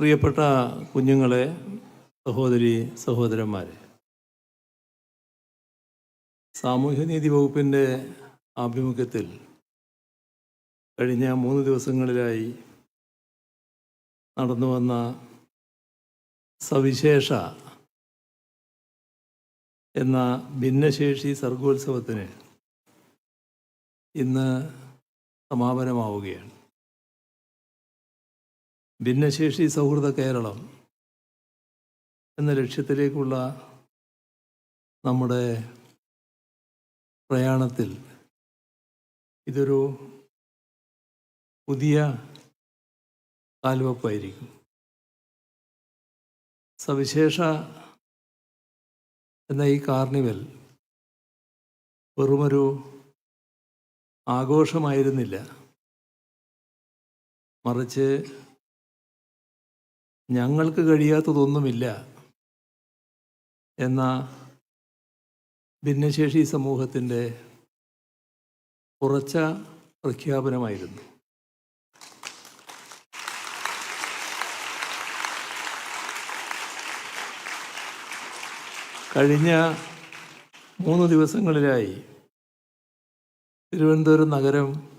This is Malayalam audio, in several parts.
പ്രിയപ്പെട്ട കുഞ്ഞുങ്ങളെ സഹോദരി സഹോദരന്മാരെ സാമൂഹ്യനീതി വകുപ്പിന്റെ ആഭിമുഖ്യത്തിൽ കഴിഞ്ഞ മൂന്ന് ദിവസങ്ങളിലായി നടന്നു വന്ന സവിശേഷ എന്ന ഭിന്നശേഷി സർഗോത്സവത്തിന് ഇന്ന് സമാപനമാവുകയാണ്. ഭിന്നശേഷി സൗഹൃദ കേരളം എന്ന ലക്ഷ്യത്തിലേക്കുള്ള നമ്മുടെ പ്രയാണത്തിൽ ഇതൊരു പുതിയ കാൽവെപ്പായിരിക്കും. സവിശേഷ എന്ന ഈ കാർണിവൽ വെറുമൊരു ആഘോഷമായിരുന്നില്ല. മറിച്ച് ഞങ്ങൾക്ക് കഴിയാത്തതൊന്നുമില്ല എന്ന ഭിന്നശേഷി സമൂഹത്തിന്റെ ഉറച്ച പ്രഖ്യാപനമായിരുന്നു. കഴിഞ്ഞ മൂന്ന് ദിവസങ്ങളിലായി തിരുവനന്തപുരം നഗരം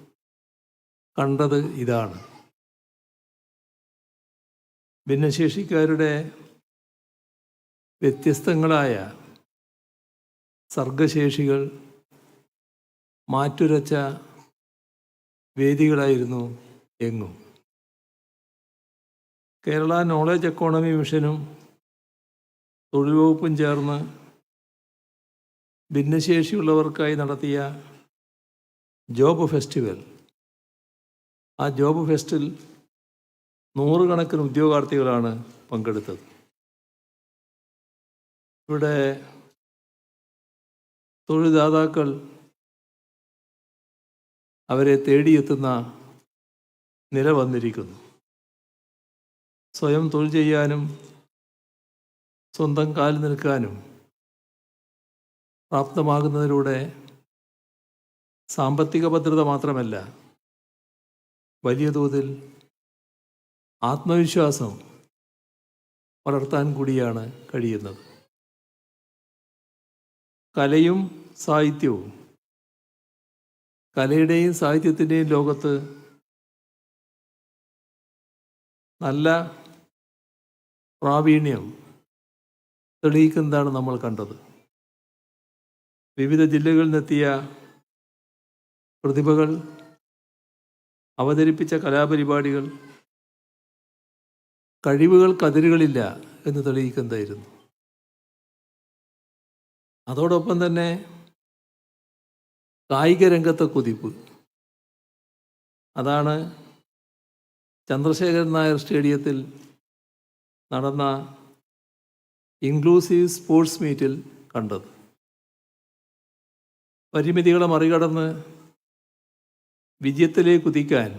കണ്ടത് ഇതാണ്. ഭിന്നശേഷിക്കാരുടെ വ്യത്യസ്തങ്ങളായ സർഗശേഷികൾ മാറ്റുരച്ച വേദികളായിരുന്നു എങ്ങും. കേരള നോളജ് എക്കോണമി മിഷനും തൊഴിൽ വകുപ്പും ചേർന്ന് ഭിന്നശേഷിയുള്ളവർക്കായി നടത്തിയ ജോബ് ഫെസ്റ്റിവൽ. ആ ജോബ് ഫെസ്റ്റിൽ നൂറുകണക്കിന് ഉദ്യോഗാർത്ഥികളാണ് പങ്കെടുത്തത്. ഇവിടെ തൊഴിൽദാതാക്കൾ അവരെ തേടിയെത്തുന്ന നില വന്നിരിക്കുന്നു. സ്വയം തൊഴിൽ ചെയ്യാനും സ്വന്തം കാലിൽ നിൽക്കാനും പ്രാപ്തമാകുന്നതിലൂടെ സാമ്പത്തിക ഭദ്രത മാത്രമല്ല വലിയ തോതിൽ ആത്മവിശ്വാസം വളർത്താൻ കൂടിയാണ് കഴിയുന്നത്. കലയും സാഹിത്യവും കലയുടെയും സാഹിത്യത്തിന്റെയും ലോകത്ത് നല്ല പ്രാവീണ്യം തെളിയിക്കുന്നതാണ് നമ്മൾ കണ്ടത്. വിവിധ ജില്ലകളിൽ നിന്നെത്തിയ പ്രതിഭകൾ അവതരിപ്പിച്ച കലാപരിപാടികൾ കഴിവുകൾക്ക് കതിരുകളില്ല എന്ന് തെളിയിക്കുന്നതായിരുന്നു. അതോടൊപ്പം തന്നെ കായിക രംഗത്തെ കുതിപ്പ്. അതാണ് ചന്ദ്രശേഖരൻ നായർ സ്റ്റേഡിയത്തിൽ നടന്ന ഇൻക്ലൂസീവ് സ്പോർട്സ് മീറ്റിൽ കണ്ടത്. പരിമിതികളെ മറികടന്ന് വിജയത്തിലേക്ക് കുതിക്കാൻ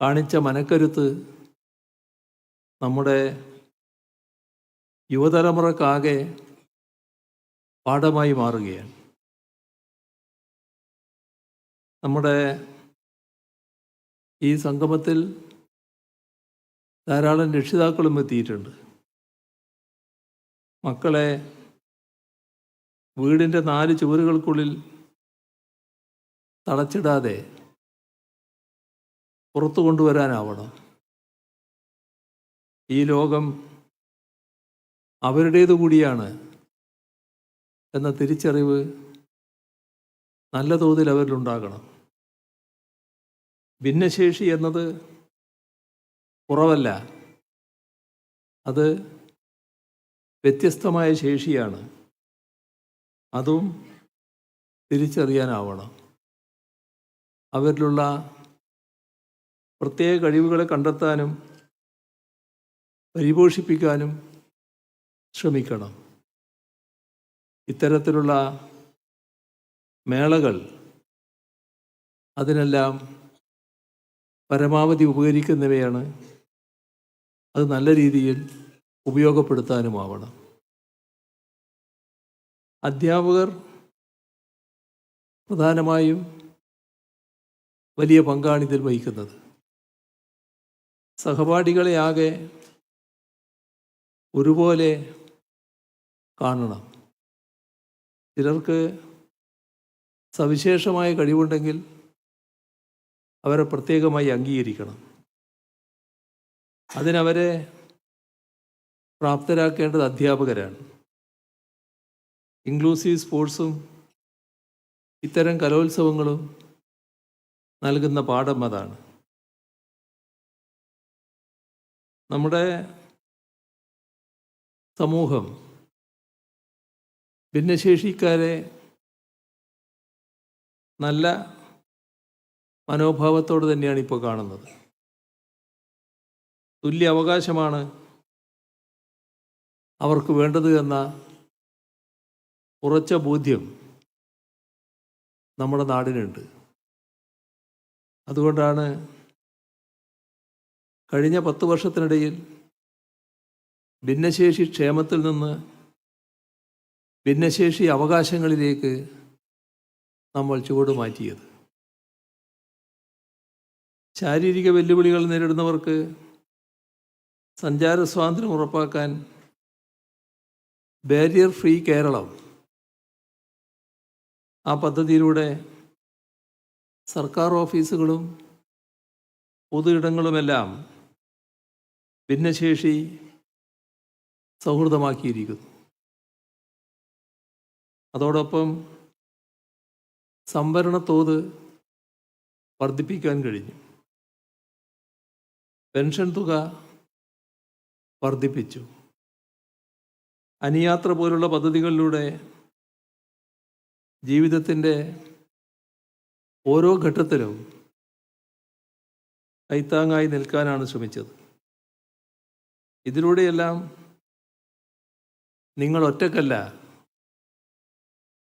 കാണിച്ച മനക്കരുത്ത് നമ്മുടെ യുവതലമുറക്കാകെ പാഠമായി മാറുകയാണ്. നമ്മുടെ ഈ സംഗമത്തിൽ ധാരാളം രക്ഷിതാക്കളും എത്തിയിട്ടുണ്ട്. മക്കളെ വീടിന്റെ നാല് ചുവരുകൾക്കുള്ളിൽ തളച്ചിടാതെ പുറത്തു കൊണ്ടുവരാനാവണം. ഈ ലോകം അവരുടേതു കൂടിയാണ് എന്ന തിരിച്ചറിവ് നല്ല തോതിൽ അവരിലുണ്ടാകണം. ഭിന്നശേഷി എന്നത് കുറവല്ല. അത് വ്യത്യസ്തമായ ശേഷിയാണ്. അതും തിരിച്ചറിയാനാവണം. അവരിലുള്ള പ്രത്യേക കഴിവുകളെ കണ്ടെത്താനും പരിപോഷിപ്പിക്കാനും ശ്രമിക്കണം. ഇത്തരത്തിലുള്ള മേളകൾ അതിനെല്ലാം പരമാവധി ഉപകരിക്കുന്നവയാണ്. അത് നല്ല രീതിയിൽ ഉപയോഗപ്പെടുത്താനുമാവണം. അധ്യാപകർ പ്രധാനമായും വലിയ പങ്കാണ് ഇതിൽ വഹിക്കുന്നത്. സഹപാഠികളെ ആകെ ഒരുപോലെ കാണണം. ചിലർക്ക് സവിശേഷമായ കഴിവുണ്ടെങ്കിൽ അവരെ പ്രത്യേകമായി അംഗീകരിക്കണം. അതിനവരെ പ്രാപ്തരാക്കേണ്ടത് അധ്യാപകരാണ്. ഇൻക്ലൂസീവ് സ്പോർട്സും ഇത്തരം കലോത്സവങ്ങളും നൽകുന്ന പാഠം അതാണ്. നമ്മുടെ സമൂഹം. ഭിന്നശേഷിക്കാരെ നല്ല മനോഭാവത്തോട് തന്നെയാണ് ഇപ്പോൾ കാണുന്നത്. തുല്യ അവകാശമാണ് അവർക്ക് വേണ്ടത് എന്ന ഉറച്ച ബോധ്യം നമ്മുടെ നാടിനുണ്ട്. അതുകൊണ്ടാണ് കഴിഞ്ഞ പത്ത് വർഷത്തിനിടയിൽ ഭിന്നശേഷി ക്ഷേമത്തിൽ നിന്ന് ഭിന്നശേഷി അവകാശങ്ങളിലേക്ക് നമ്മൾ ചുവട് മാറ്റിയത്. ശാരീരിക വെല്ലുവിളികൾ നേരിടുന്നവർക്ക് സഞ്ചാര സ്വാതന്ത്ര്യം ഉറപ്പാക്കാൻ ബാരിയർ ഫ്രീ കേരളം ആ പദ്ധതിയിലൂടെ സർക്കാർ ഓഫീസുകളും പൊതു ഇടങ്ങളുമെല്ലാം ഭിന്നശേഷി സൗഹൃദമാക്കിയിരിക്കുന്നു. അതോടൊപ്പം സംവരണ തോത് വർദ്ധിപ്പിക്കാൻ കഴിഞ്ഞു. പെൻഷൻ തുക വർദ്ധിപ്പിച്ചു. അനിയാത്ര പോലുള്ള പദ്ധതികളിലൂടെ ജീവിതത്തിന്റെ ഓരോ ഘട്ടത്തിലും കൈത്താങ്ങായി നിൽക്കാനാണ് ശ്രമിച്ചത്. ഇതിലൂടെയെല്ലാം നിങ്ങൾ ഒറ്റക്കല്ല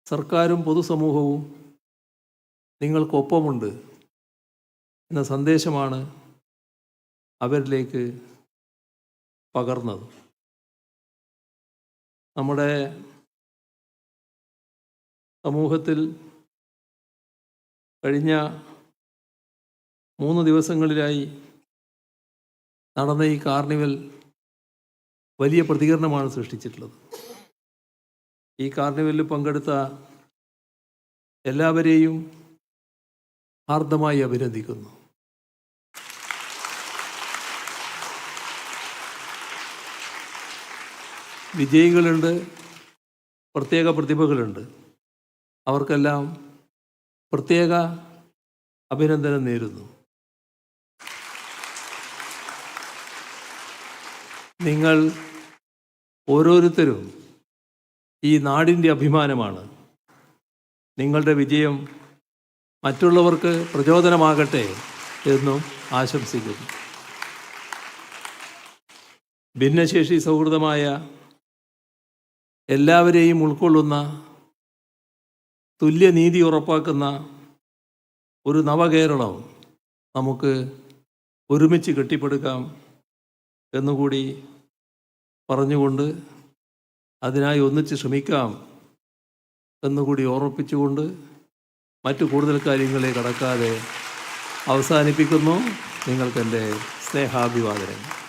സർക്കാരും പൊതുസമൂഹവും നിങ്ങൾക്കൊപ്പമുണ്ട് എന്ന സന്ദേശമാണ് അവരിലേക്ക് പകർന്നത്. നമ്മുടെ സമൂഹത്തിൽ കഴിഞ്ഞ മൂന്ന് ദിവസങ്ങളിലായി നടന്ന ഈ കാർണിവൽ വലിയ പ്രതികരണമാണ് സൃഷ്ടിച്ചിട്ടുള്ളത്. ഈ കാർണിവലിൽ പങ്കെടുത്ത എല്ലാവരെയും ഹാർദമായി അഭിനന്ദിക്കുന്നു. വിജയികളുണ്ട് പ്രത്യേക പ്രതിഭകളുണ്ട്. അവർക്കെല്ലാം പ്രത്യേക അഭിനന്ദനം നേരുന്നു. നിങ്ങൾ ഓരോരുത്തരും ഈ നാടിന്റെ അഭിമാനമാണ്. നിങ്ങളുടെ വിജയം മറ്റുള്ളവർക്ക് പ്രചോദനമാകട്ടെ എന്നും ആശംസിക്കുന്നു. ഭിന്നശേഷി സൗഹൃദമായ എല്ലാവരെയും ഉൾക്കൊള്ളുന്ന തുല്യനീതി ഉറപ്പാക്കുന്ന ഒരു നവകേരളം നമുക്ക് ഒരുമിച്ച് കെട്ടിപ്പടുക്കാം എന്നുകൂടി പറഞ്ഞുകൊണ്ട് അതിനായി ഒന്നിച്ച് ശ്രമിക്കാം എന്നുകൂടി ഓർമ്മിപ്പിച്ചുകൊണ്ട് മറ്റു കൂടുതൽ കാര്യങ്ങളെ കടക്കാതെ അവസാനിപ്പിക്കുന്നു. നിങ്ങൾക്കെന്റെ സ്നേഹാഭിവാദനം